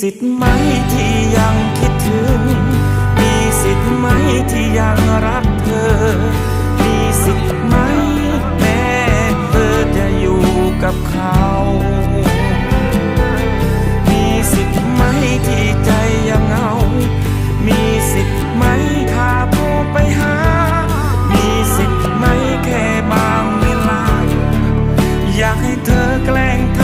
สิทธิ์ไหมที่ยังคิดถึง มีสิทธิ์ไหมที่ยังรักเธอ มีสิทธิ์ไหมแม้เธอจะอยู่กับเขา มีสิทธิ์ไหมที่ใจยังเหงา มีสิทธิ์ไหมพาผู้ไปหา มีสิทธิ์ไหมแค่บางเวลา อยากให้เธอแกล้งเธอ